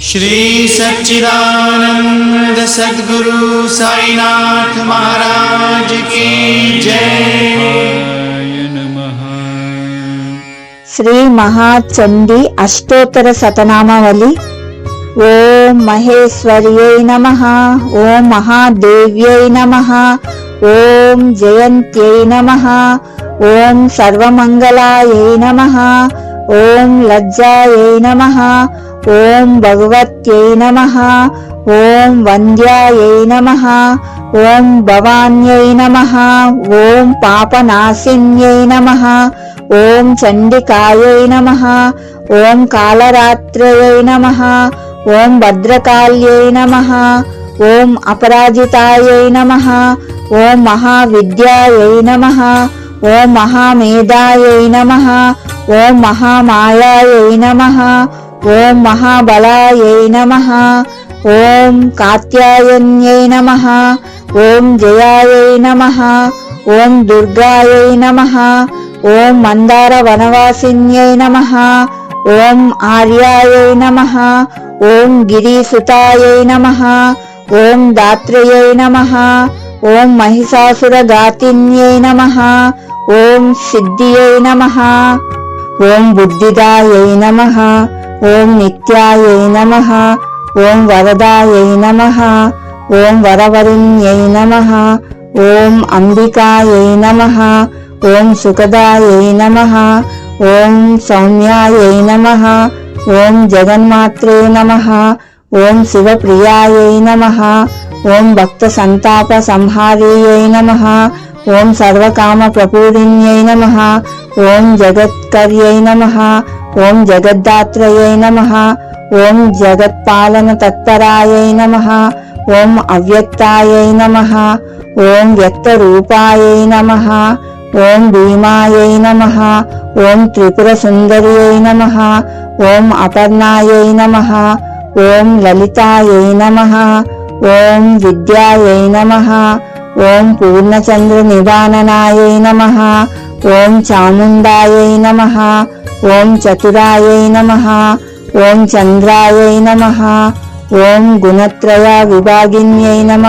श्री सच्चिदानंद सद्गुरु साईनाथ महाराज की जय శ్రీ మహాచండి అష్టోత్తర శతనామావళి ఓం మహేశ్వర్యై నమ ఓం మహాదేవ్యై నమ ఓం జయంత్యై నమ ఓం సర్వమంగళాయై నమ ఓం లజ్జాయై నమ ఓం భగవత్యై నమ ఓం వంద్యాయై నమ ఓం భవాన్యై నమ ఓం పాపనాశిన్యై నమ ఓం చండికాయై నమ ఓం కాళరాత్రయై నమ ఓం భద్రకాళ్యై నమ ఓం అపరాజితాయై నమ ఓం మహావిద్యాయై నమ ఓం మహామేధాయై నమ ఓం మహామాయాయై నమ ఓం మహాబలాయై నమ ఓం కాత్యాయన్యై నమ ఓం జయాయై నమ ఓం దుర్గాయై నమ ఓం మందార వనవాసిన్యై నమ ఓం ఆర్యాయై నమ ఓం గిరీసుతాయై నమ ఓం దాత్రయై నమ ఓం మహిషాసురగాతిన్యై నమ ఓం సిద్ధియై నమ ఓం బుద్ధిదాయై నమ ఓం నిత్యాయై నమ ఓం వరదాయై నమ ఓం వరవరిణ్యై నమ ఓం అంబికాయై నమ ఓం సుఖదాయై నమ ఓం సౌమ్యాయై నమ ఓం జగన్మాత్రే నమ ఓం శివప్రియాయై నమ ఓం భక్త సంతాప సంహార్యై నమ ఓం సర్వకామ ప్రపూరిణ్యై నమ ఓం జగత్కర్యై నమ ఓం జగద్దాత్రయై నమ. ఓం జగత్పాలన తత్పరాయై నమ. ఓం అవ్యక్తాయై నమ. ఓం వ్యక్తరూపాయై నమ. ఓం భీమాయై నమ. ఓం త్రిపుర సుందర్యై నమ. ఓం అపర్ణాయై నమ. ఓం లలితాయై నమ. ఓం విద్యాయై నమ. ఓం పూర్ణచంద్ర నివాననాయై నమ. ఓం చాముండాయై నమ ఓం చతురాయై నమ ఓం చంద్రాయై నమ ఓం గుణత్రయ విభాగిన్యై నమ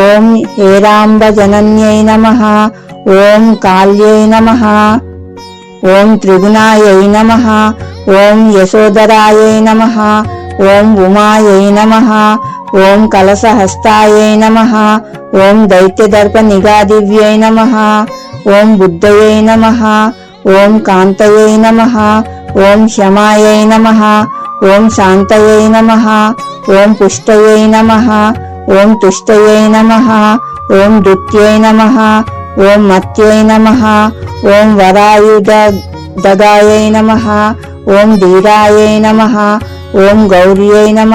ఓం హేరాంబజనన్యై నమ ఓం కాళ్యై నమ ఓం త్రిగుణాయై నమ ఓం యశోదరాయై నమ ఓం ఉమాయై నమ ఓం కలసహస్తాయై నమ ఓం దైత్యదర్ప నిగాదివ్యై నమ ఓం బుద్ధయై నమ ఓం కాంతయై నమ ఓం శమాయై నమ ఓం శాంతయై నమ ఓం పుష్టయై నమ ఓం తుష్టయై నమ ఓం దుత్యై నమ ఓం మత్యై నమ ఓం వరాయుధ దదాయై నమ ఓం ధీరాయై నమ ఓం గౌర్యై నమ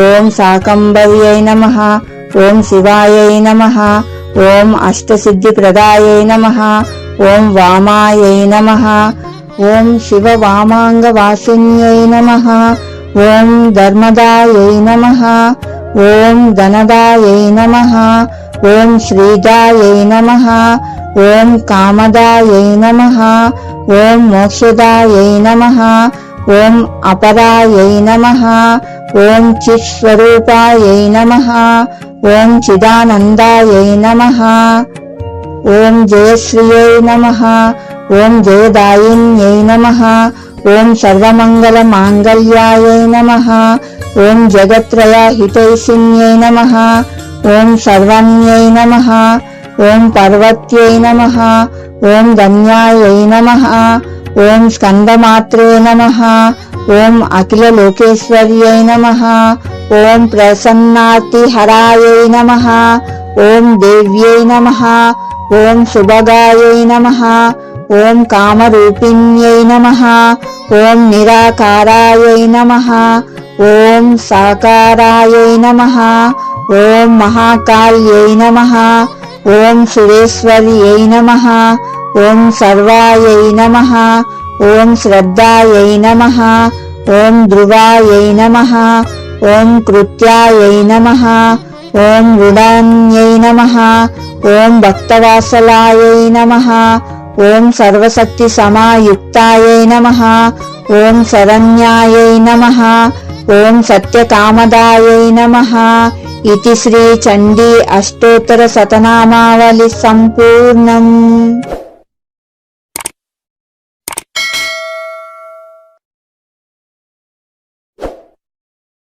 ఓం శాకంభర్యై నమ ఓం శివాయై నమ ఓం అష్టసిద్ధి ప్రదాయై నమ. ఓం వామాయై నమ. ఓం శివ వామాంగ వాసిన్యై నమ. ఓం ధర్మదాయై నమ. ఓం ధనదాయై నమ. ఓం శ్రీదాయై నమ. ఓం కామదాయై నమ. ఓం మోక్షదాయై నమ. ఓం అపరాయై నమ. ఓం చిత్స్వరూపాయై నమ. ఓం చిదానందాయై నమ. ఓం జయశ్రియై నమ. ఓం జయదాయిన్యై నమ. ఓం సర్వమంగళ మాంగళ్యాయై నమ. ఓం జగత్రయ హితైషిన్యై నమ. ఓం సర్వణ్యై నమ. ఓం పర్వత్యై నమ. ఓం ధన్యాయై నమ. ఓం స్కందమాత్రే నమ. ఓం అఖిల లోకేశ్వర్యై నమ. ఓం ప్రసన్నాతి హరాయై నమ ఓం దేవ్యై నమ ఓం శుభగాయై నమ ఓం కామరూపిణ్యై నమ ఓం నిరాకారాయై నమ ఓం సాకారాయై నమ ఓం మహాకాళ్యై నమ ఓం సురేశ్వర్యై నమ ఓం సర్వాయై నమ ఓం శ్రద్ధాయై నమ ఓం ధ్రువాయై నమ ఓం కృత్యాయై నమ. ఓం రుడాన్యై నమ. ఓం భక్తవాసలాయై నమ. ఓం సర్వశక్తి సమాయుక్తాయై నమ. ఓం శరణ్యాయై నమ. ఓం సత్యకామదాయై నమ. ఇది శ్రీ చండీ అష్టోత్తర శతనామావళి సంపూర్ణం.